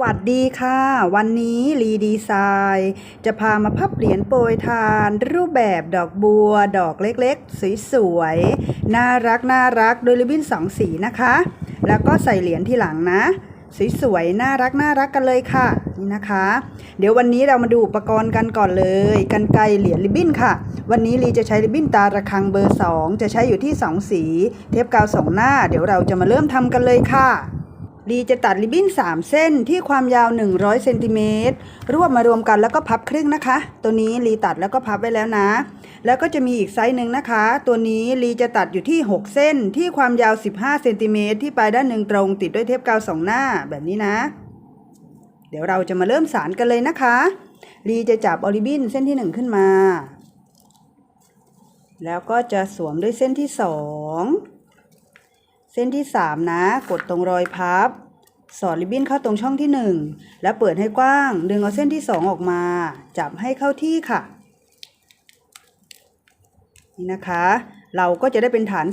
สวัสดีค่ะ วันนี้รีดีไซน์จะพามาพับเหรียญโปรยทาน รูปแบบดอกบัว ดอกเล็กๆ สวยๆ น่ารักน่ารักโดยริบบิ้นสองสีนะคะ แล้วก็ใส่เหรียญที่หลังนะ สวยๆ น่ารักน่ารักกันเลยค่ะนี่นะคะ เดี๋ยววันนี้เรามาดูอุปกรณ์กันก่อนเลยกันไกเหรียญริบบิ้นค่ะ วันนี้รีจะใช้ริบบิ้นตาระฆังเบอร์ 2 จะใช้อยู่ที่ 2 สี เทปกาวสองหน้า เดี๋ยวเราจะมาเริ่มทำกันเลยค่ะ ลีจะตัดริบบิ้น 3 เส้นที่ความยาว 100เซนติเมตรรวบมารวมกันแล้วก็พับครึ่งนะคะ ตัวนี้ลีตัดแล้วก็พับไว้แล้วนะ แล้วก็จะมีอีกไซส์หนึ่งนะคะ ตัวนี้ลีจะตัดอยู่ที่ 6 เส้นที่ความยาว 15เซนติเมตรที่ปลายด้านหนึ่งตรงติดด้วยเทปกาวสองหน้าแบบนี้นะ เดี๋ยวเราจะมาเริ่มสารกันเลยนะคะลีจะจับออริบบินเส้นที่ 1 ขึ้นมา แล้วก็จะสวมด้วยเส้นที่2เส้นที่ 3 นะ กดตรงรอยพับ สอดริบบิ้นเข้าตรงช่องที่ 1 แล้วเปิดให้กว้าง ดึงเอาเส้นที่ 2 ออกมา จับให้เข้าที่ค่ะ นี่นะคะ เราก็จะได้เป็นฐาน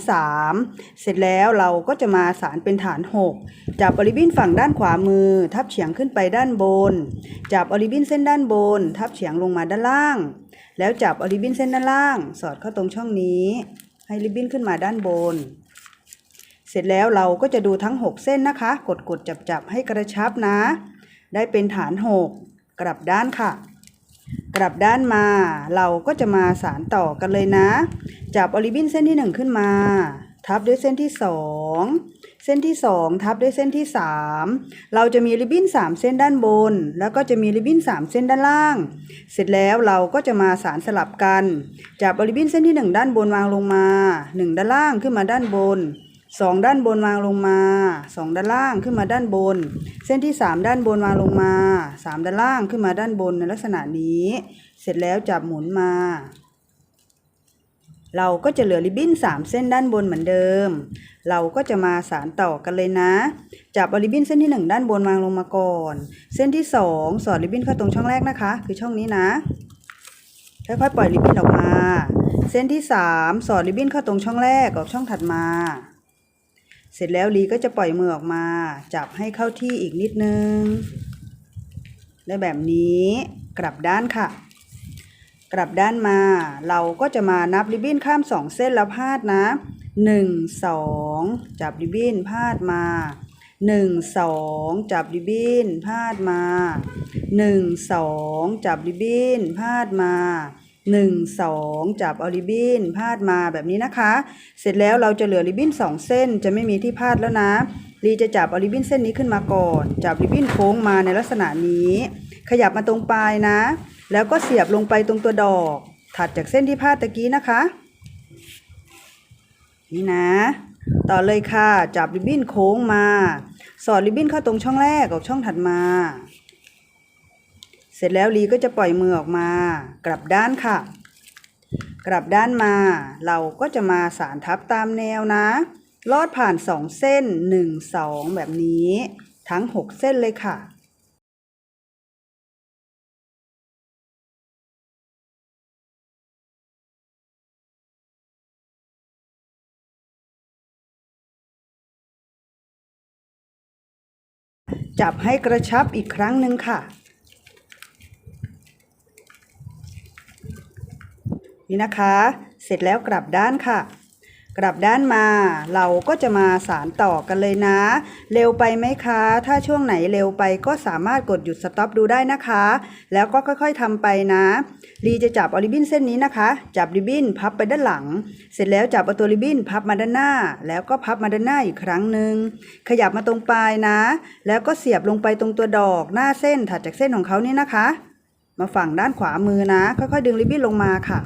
3 เสร็จแล้วเราก็จะมาสารเป็นฐาน 6 จับอริบบินฝั่งด้านขวามือ ทับเฉียงขึ้นไปด้านบน จับอริบบินเส้นด้านบน ทับเฉียงลงมาด้านล่าง แล้วจับอริบบินเส้นด้านล่าง สอดเข้าตรงช่องนี้ ให้ริบบิ้นขึ้นมาด้านบน ร็จแล้วเราก็จะดูทั้ง 6 เส้นนะคะ กดกดจับจับให้กระชับนะ ได้เป็นฐาน 6 กลับด้านค่ะ กลับด้านมา เราก็จะมาสารต่อกันเลยนะ จับออริบบินเส้นที่ 1 ขึ้นมา ทับด้วยเส้นที่ 2 เส้นที่ 2 ทับด้วยเส้นที่ 3 เราจะมีริบบิ้น3 เส้นด้านบน แล้วก็จะมีริบบิ้น3 เส้นด้านล่าง เสร็จแล้วเราก็จะมาสารสลับกัน จับออริบบินเส้นที่ 1 ด้านบนวางลงมา 1 ด้านล่างขึ้นมาด้านบน สองด้านบนวางลงมาสองด้านล่างขึ้นมาด้านบน เส้นที่สามด้านบนวางลงมาสามด้านล่างขึ้นมาด้านบนในลักษณะนี้ เสร็จแล้วจับหมุนมา เราก็จะเหลือริบบิ้นสามเส้นด้านบนเหมือนเดิม เราก็จะมาสารต่อกันเลยนะ จับริบบิ้นเส้นที่หนึ่งด้านบนวางลงมาก่อน เส้นที่สองสอดริบบิ้นเข้าตรงช่องแรกนะคะ คือช่องนี้นะค่อยๆปล่อยริบบิ้นออกมา เส้นที่สามสอดริบบิ้นเข้าตรงช่องแรกออกช่องถัดมา เสร็จแล้วลีก็จะปล่อยมือออกมา จับให้เข้าที่อีกนิดนึงได้แบบนี้กลับด้านค่ะ กลับด้านมา เราก็จะมานับริบบิ้นข้ามสองเส้นแล้วพาดนะหนึ่งสองจับริบบิ้นพาดมาหนึ่งสองจับริบบิ้นพาดมาหนึ่งสองจับริบบิ้นพาดมา หนึ่งสองจับเอาริบบิ้นพาดมาแบบนี้นะคะ เสร็จแล้วเราจะเหลือริบบิ้นสองเส้นจะไม่มีที่พาดแล้วนะลีจะจับเอาริบบิ้นเส้นนี้ขึ้นมาก่อน จับริบบิ้นโค้งมาในลักษณะนี้ ขยับมาตรงปลายนะ แล้วก็เสียบลงไปตรงตัวดอก ถัดจากเส้นที่พาดตะกี้นะคะ นี่นะ ต่อเลยค่ะ จับริบบิ้นโค้งมา สอดริบบิ้นเข้าตรงช่องแรกออกช่องถัดมา เสร็จแล้วลีก็จะปล่อยมือออกมา กลับด้านค่ะ กลับด้านมา เราก็จะมาสารทับตามแนวนะ ลอดผ่านสองเส้นหนึ่งสองแบบนี้ ทั้งหกเส้นเลยค่ะจับให้กระชับอีกครั้งหนึ่งค่ะ นี่นะคะ เสร็จแล้วกลับด้านค่ะ กลับด้านมาเราก็จะมาสารต่อกันเลยนะ เร็วไปไหมคะ ถ้าช่วงไหนเร็วไปก็สามารถกดหยุดสต็อปดูได้นะคะ แล้วก็ค่อยๆทำไปนะลีจะจับออริบบินเส้นนี้นะคะ จับริบบิ้นพับไปด้านหลัง เสร็จแล้วจับเอาตัวริบบิ้นพับมาด้านหน้า แล้วก็พับมาด้านหน้าอีกครั้งหนึ่งขยับมาตรงปลายนะ แล้วก็เสียบลงไปตรงตัวดอกหน้าเส้นถัดจากเส้นของเขานี่นะคะ มาฝั่งด้านขวามือนะ ค่อยๆ ดึงริบบิ้นลงมาค่ะ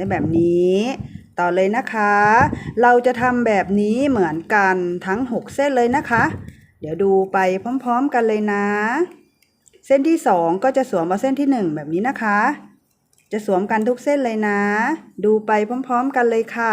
ได้แบบนี้ ต่อเลยนะคะ เราจะทำแบบนี้เหมือนกันทั้ง 6 เส้นเลยนะคะ เดี๋ยวดูไปพร้อมๆกันเลยนะ เส้นที่ 2 ก็จะสวมมาเส้นที่ 1 แบบนี้นะคะ จะสวมกันทุกเส้นเลยนะ ดูไปพร้อม ๆ กันเลยค่ะ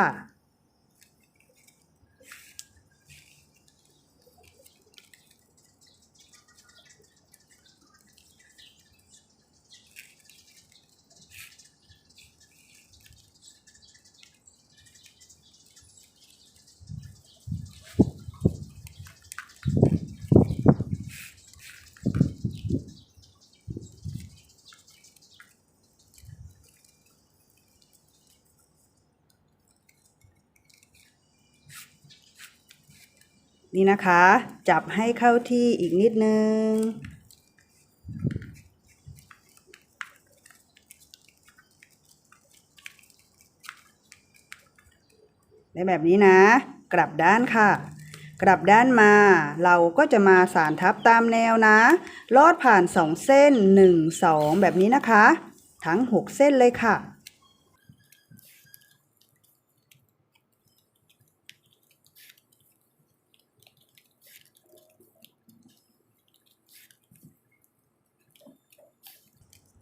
นี่นะคะ จับให้เข้าที่อีกนิดนึงในแบบนี้นะ กลับด้านค่ะ กลับด้านมา เราก็จะมาสานทับตามแนวนะ ลอดผ่าน2เส้น1 2แบบนี้นะคะ ทั้ง6เส้นเลยค่ะ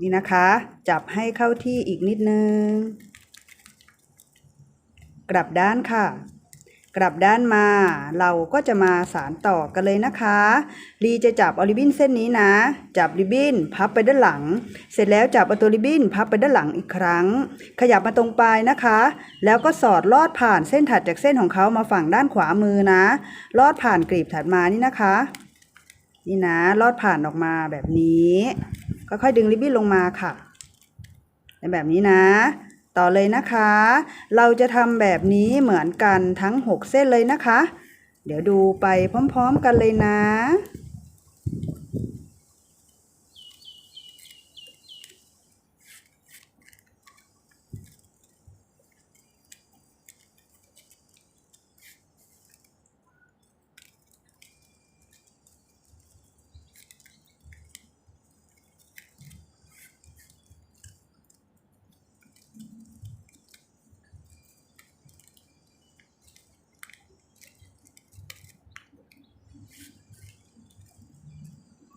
นี่นะคะ จับให้เข้าที่อีกนิดนึง กลับด้านค่ะ กลับด้านมา เราก็จะมาสารต่อกันเลยนะคะลีจะจับเอาริบบิ้นเส้นนี้นะ จับริบบิ้นพับไปด้านหลัง เสร็จแล้วจับเอาตัวริบบิ้นพับไปด้านหลังอีกครั้ง ขยับมาตรงปลายนะคะ แล้วก็สอดลอดผ่านเส้นถัดจากเส้นของเขามาฝั่งด้านขวามือนะ ลอดผ่านกลีบถัดมานี่นะคะ นี่นะ ลอดผ่านออกมาแบบนี้ ค่อยๆดึงริบบิ้นลงมาค่ะในแบบนี้นะ ต่อเลยนะคะ เราจะทำแบบนี้เหมือนกันทั้ง 6 เส้นเลยนะคะ เดี๋ยวดูไปพร้อม ๆ กันเลยนะ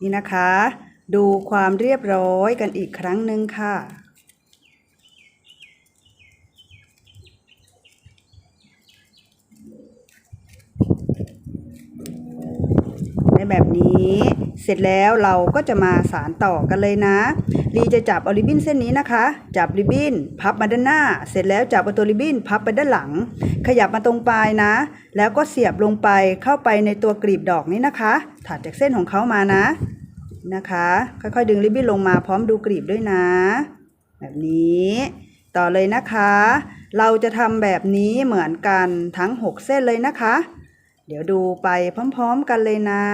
นี่นะคะ ดูความเรียบร้อยกันอีกครั้งหนึ่งค่ะ ในแบบนี้เสร็จแล้วเราก็จะมาสารต่อกันเลยนะ ลีจะจับเอาริบบิ้นเส้นนี้นะคะ จับริบบิ้นพับมาด้านหน้า เสร็จแล้วจับเอาตัวริบบิ้นพับไปด้านหลัง ขยับมาตรงปลายนะ แล้วก็เสียบลงไปเข้าไปในตัวกลีบดอกนี้นะคะ ถัดจากเส้นของเขามานะนะคะ ค่อยๆ ดึงริบบิ้นลงมาพร้อมดูกลีบด้วยนะ แบบนี้ ต่อเลยนะคะ เราจะทำแบบนี้เหมือนกันทั้ง 6 เส้นเลยนะคะ เดี๋ยวดูไปพร้อม ๆ กันเลยนะ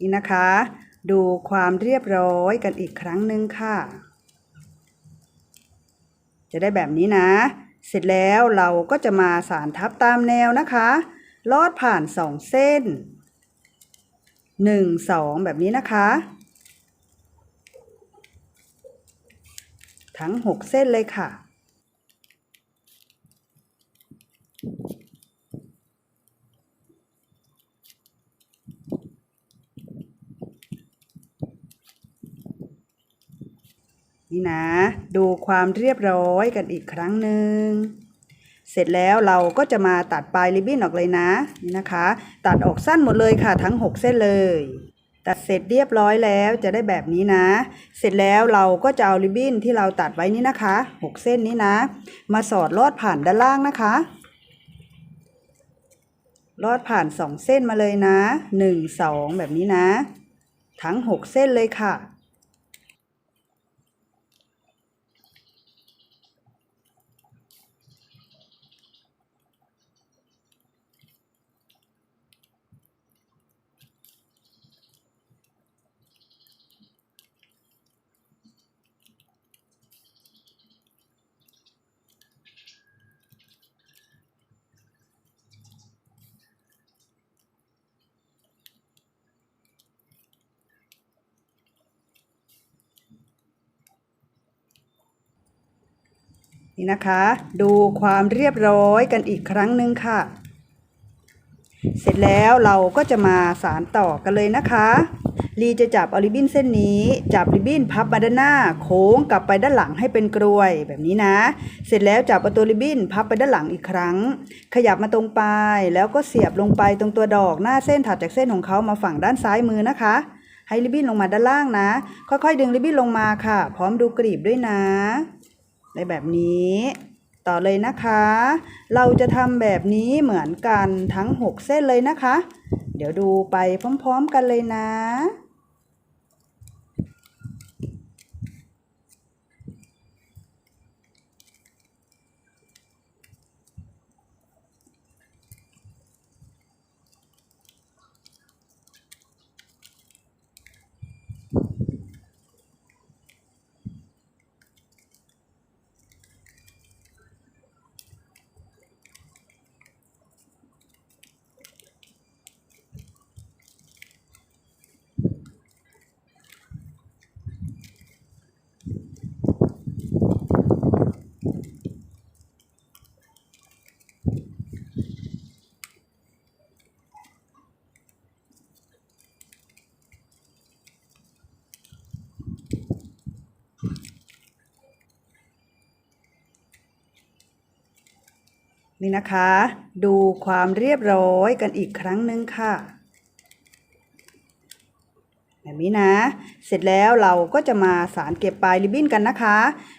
นี่นะคะ ดูความเรียบร้อยกันอีกครั้งหนึ่งค่ะ จะได้แบบนี้นะ เสร็จแล้วเราก็จะมาสานทับตามแนวนะคะ ลอดผ่านสองเส้นหนึ่งสองแบบนี้นะคะ ทั้งหกเส้นเลยค่ะ นี่นะ ดูความเรียบร้อยกันอีกครั้งหนึ่งเสร็จแล้วเราก็จะมาตัดปลายริบบิ้นออกเลยนะนี่นะคะ ตัดออกสั้นหมดเลยค่ะทั้ง 6 เส้นเลย ตัดเสร็จเรียบร้อยแล้วจะได้แบบนี้นะ เสร็จแล้วเราก็จะเอาริบบิ้นที่เราตัดไว้นี่นะคะ 6 เส้นนี้นะ มาสอดลอดผ่านด้านล่างนะคะลอดผ่าน 2 เส้นมาเลยนะ 1 2 แบบนี้นะ ทั้ง 6 เส้นเลยค่ะ นี่นะคะ ดูความเรียบร้อยกันอีกครั้งหนึ่งค่ะ เสร็จแล้วเราก็จะมาสารต่อกันเลยนะคะลีจะจับเอาริบบิ้นเส้นนี้ จับริบบิ้นพับมาด้านหน้า โค้งกลับไปด้านหลังให้เป็นกรวยแบบนี้นะ เสร็จแล้วจับเอาตัวริบบิ้นพับไปด้านหลังอีกครั้ง ขยับมาตรงปลายแล้วก็เสียบลงไปตรงตัวดอกหน้าเส้นถัดจากเส้นของเขามาฝั่งด้านซ้ายมือนะคะ ให้ริบบิ้นลงมาด้านล่างนะ ค่อยๆ ดึงริบบิ้นลงมาค่ะ พร้อมดูกลีบด้วยนะ ในแบบนี้ ต่อเลยนะคะ เราจะทำแบบนี้เหมือนกันทั้ง 6 เส้นเลยนะคะ เดี๋ยวดูไปพร้อม ๆ กันเลยนะ นี่นะคะ ดูความเรียบร้อยกันอีกครั้งหนึ่งค่ะ แบบนี้นะ เสร็จแล้วเราก็จะมาสารเก็บปลายริบบิ้นกันนะคะ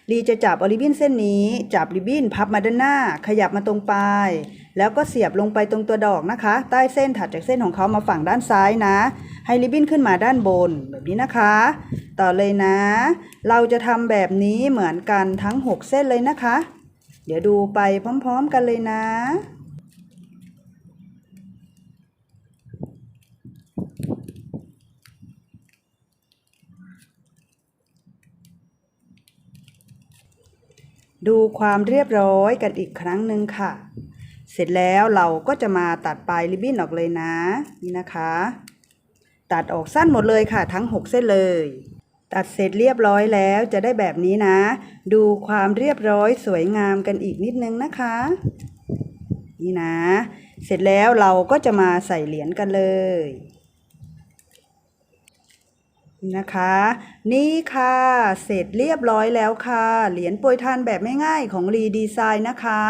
ลีจะจับเอาริบบิ้นเส้นนี้ จับริบบิ้นพับมาด้านหน้า ขยับมาตรงปลายแล้วก็เสียบลงไปตรงตัวดอกนะคะ ใต้เส้นถัดจากเส้นของเขามาฝั่งด้านซ้ายนะ ให้ริบบิ้นขึ้นมาด้านบนแบบนี้นะคะ ต่อเลยนะ เราจะทำแบบนี้เหมือนกันทั้ง 6 เส้นเลยนะคะ เดี๋ยวดูไปพร้อมๆกันเลยนะ ดูความเรียบร้อยกันอีกครั้งหนึ่งค่ะ เสร็จแล้วเราก็จะมาตัดปลายริบบิ้นออกเลยนะ นี่นะคะ ตัดออกสั้นหมดเลยค่ะทั้ง 6 เส้นเลย ตัดเสร็จเรียบร้อยแล้วจะได้แบบนี้นะ ดูความเรียบร้อยสวยงามกันอีกนิดนึงนะคะ นี่นะ เสร็จแล้วเราก็จะมาใส่เหรียญกันเลยนะคะ นี่ค่ะ เสร็จเรียบร้อยแล้วค่ะ เหรียญโปรยทานแบบไม่ง่ายของรีดีไซน์นะคะ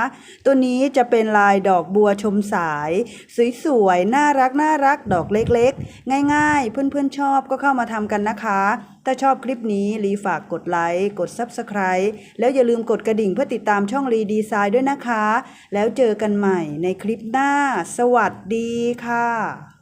ตัวนี้จะเป็นลายดอกบัวชมสาย สวยๆ น่ารักน่ารักดอกเล็กๆ ง่ายๆ เพื่อนๆชอบก็เข้ามาทำกันนะคะ ถ้าชอบคลิปนี้รีฝากกดไลค์กด Subscribe แล้วอย่าลืมกดกระดิ่งเพื่อติดตามช่องรีดีไซน์ด้วยนะคะ แล้วเจอกันใหม่ในคลิปหน้า สวัสดีค่ะ